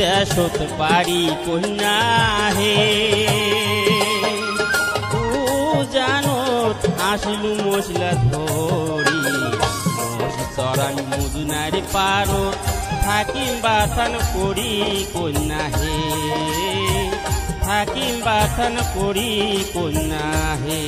দশত পারি কন্যা হে। ও জানত আসলু মশলা ধরি চরান মুজুনার পারো থাকিম বাসন করি কন্যা হে। থাকিম বাসন করি কন্যা হে।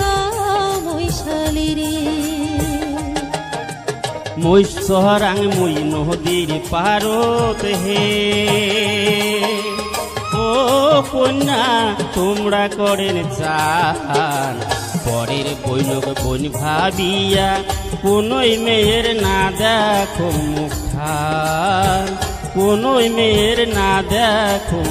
গাও মৈশালে রে। মই সহরাং মই নদীর পারত হে। ও কন্যা, তোমরা করেন চান। পরের বৈনক বন ভাবিয়া কোনই মেয়ের না দেখো মুখান কোনই মেয়ের না দেখো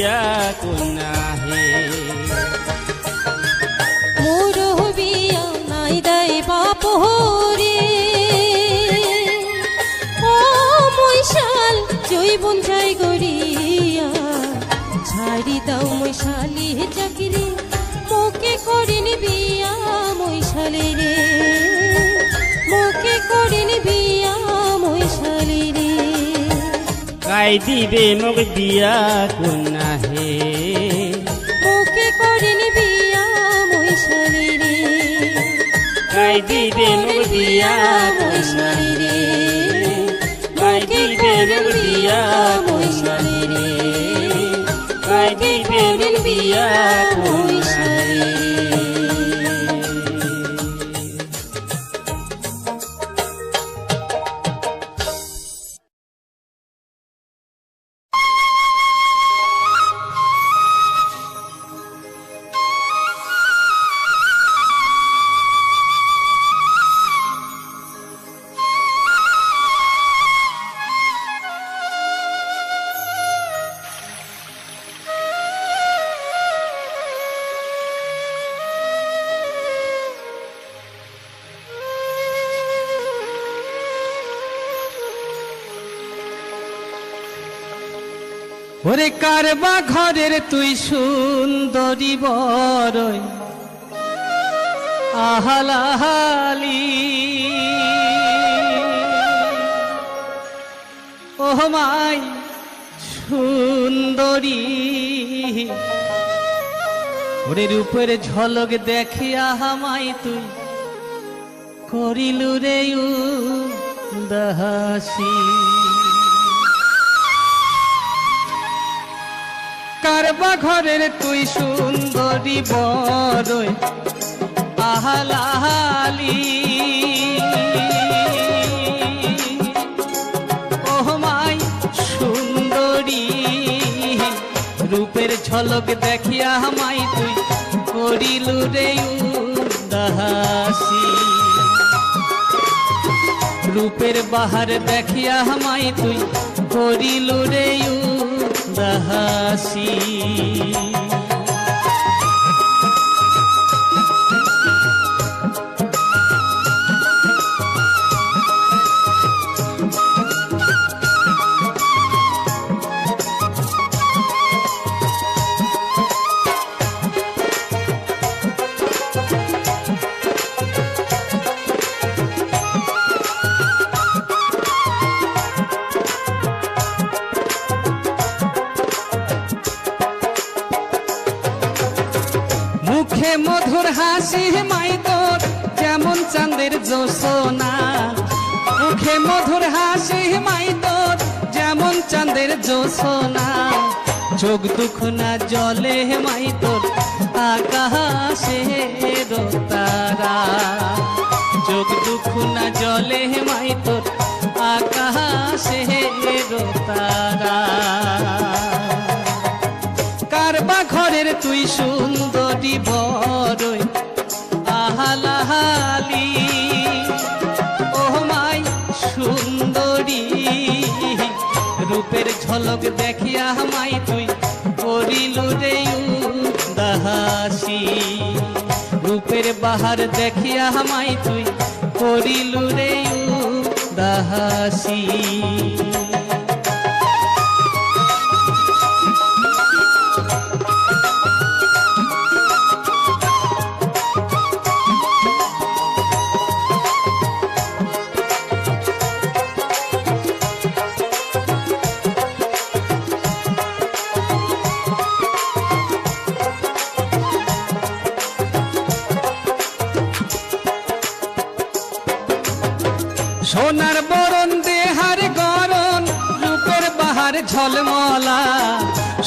বিয়া কন্যা হে মোর বিয়া নাই দাই বাপ রে ও মৈশাল জৈবন যাই গরিয়া ছাড়ি দাও মৈশালি চাকরি মোকে করিন বিয়া মৈশালে রে। মোকে করিন বিয়া মৈশালি রে। কাই দিবে মোক বিয়া কন্যা মোক বিয়া কন্যা মৈশালি রে কাই দিবে মোক বিয়া কন্যা রে কাই দিবে মোক বিয়া ওরে কারবা, ঘরের তুই সুন্দরী বরই। আহালাহালি ও মাই, সুন্দরী। ওরে রূপের ঝলক দেখিয়া হামাই তুই করিলু রে দাসী কারবা ঘরের তুই সুন্দরী বড়ই আহালাহালি ও মাই সুন্দরী ঝলক দেখিয়া হামাই তুই করিলু রে উদাসী। রূপের বাহার দেখিয়া হামাই তুই করিলু রে the hussy. কারবা ঘরের তুই সুন্দরী বড়ই আহালাহালি ও মাই সুন্দরী। রূপের ঝলক দেখিয়া মাই তুই করিলু রে দাহাসি রূপের বাহার দেখিয়া মাই তুই করিলু রে দাহাসি সোনার বরণ দেহার গরণ, রূপের বাহার ঝলমলা।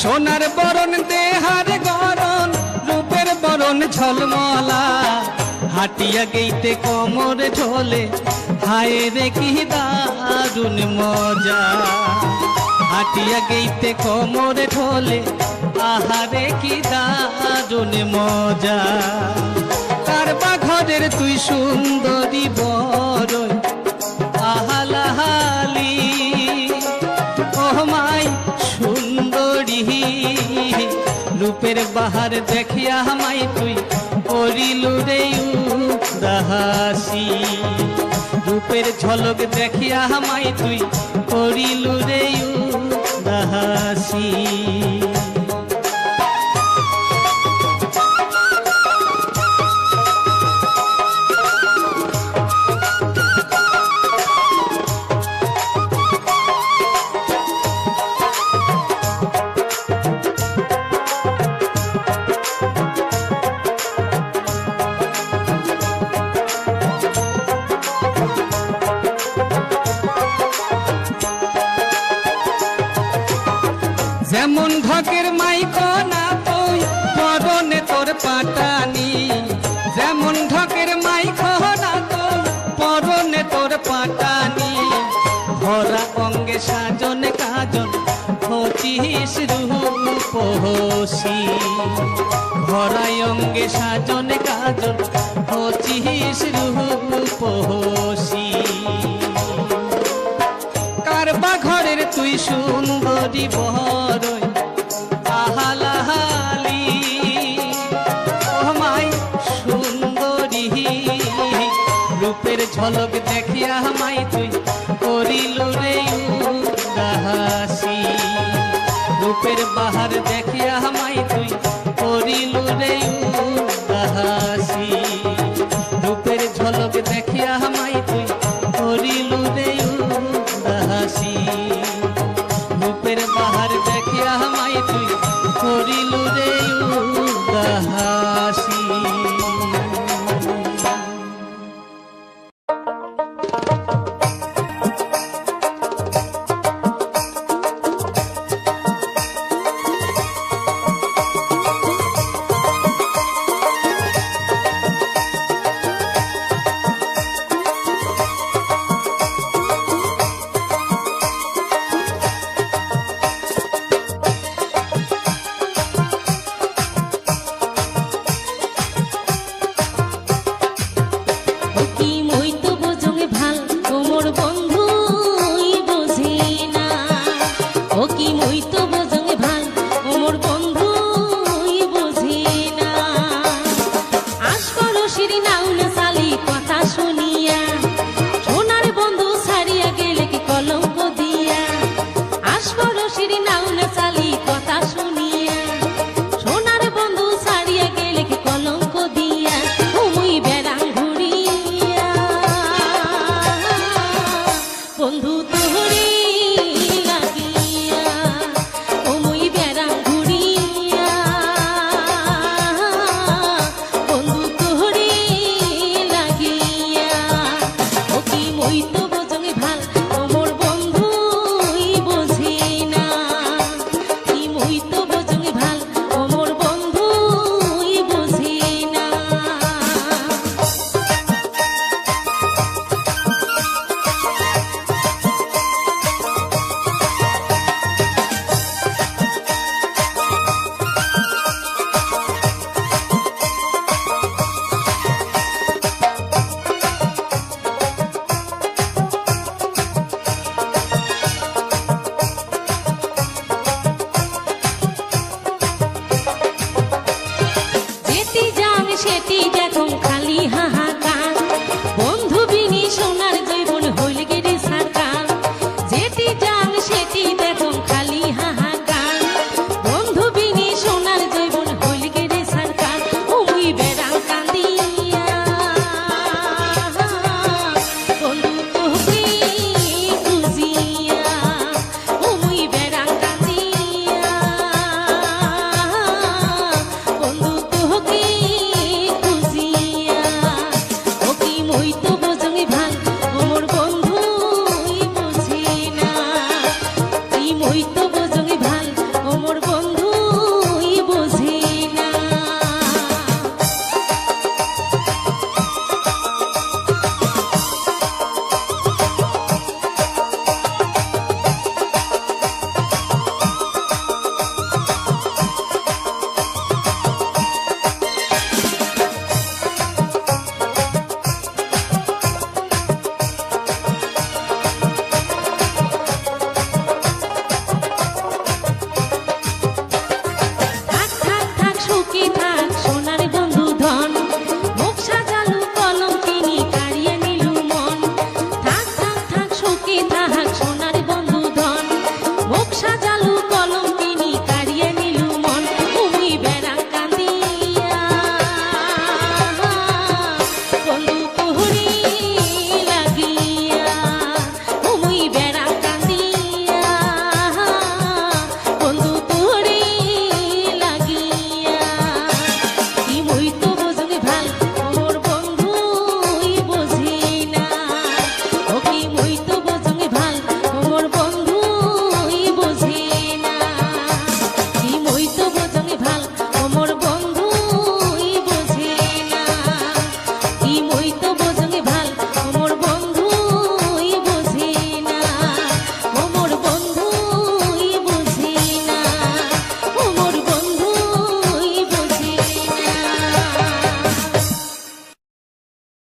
সোনার বরণ দেহার গরণ, রূপের বরণ ঝলমলা। হাটিয়া গেইতে কোমর ঝোলে হায় রে কি দারুণ মজা। হাটিয়া গেইতে কোমর ঢোলে আহারে কি দারুণ মজা। কারবা ঘরের তুই সুন্দরী বড়ই রূপের বাহার দেখিয়া হামাই তুই করিলু রে দাহাসি রূপের ঝলক দেখিয়া হামাই তুই করিলু রে দাহাসি পাটানি, যেমন ঢকের মাইক না তুই পরনে তোর পাটানি। ভরা অঙ্গে সাজন কাজন, পঁচিশ রূপসী ভরা অঙ্গে সাজন কাজন, পঁচিশ রূপসী কারবা ঘরের তুই সুন্দরী বড়ই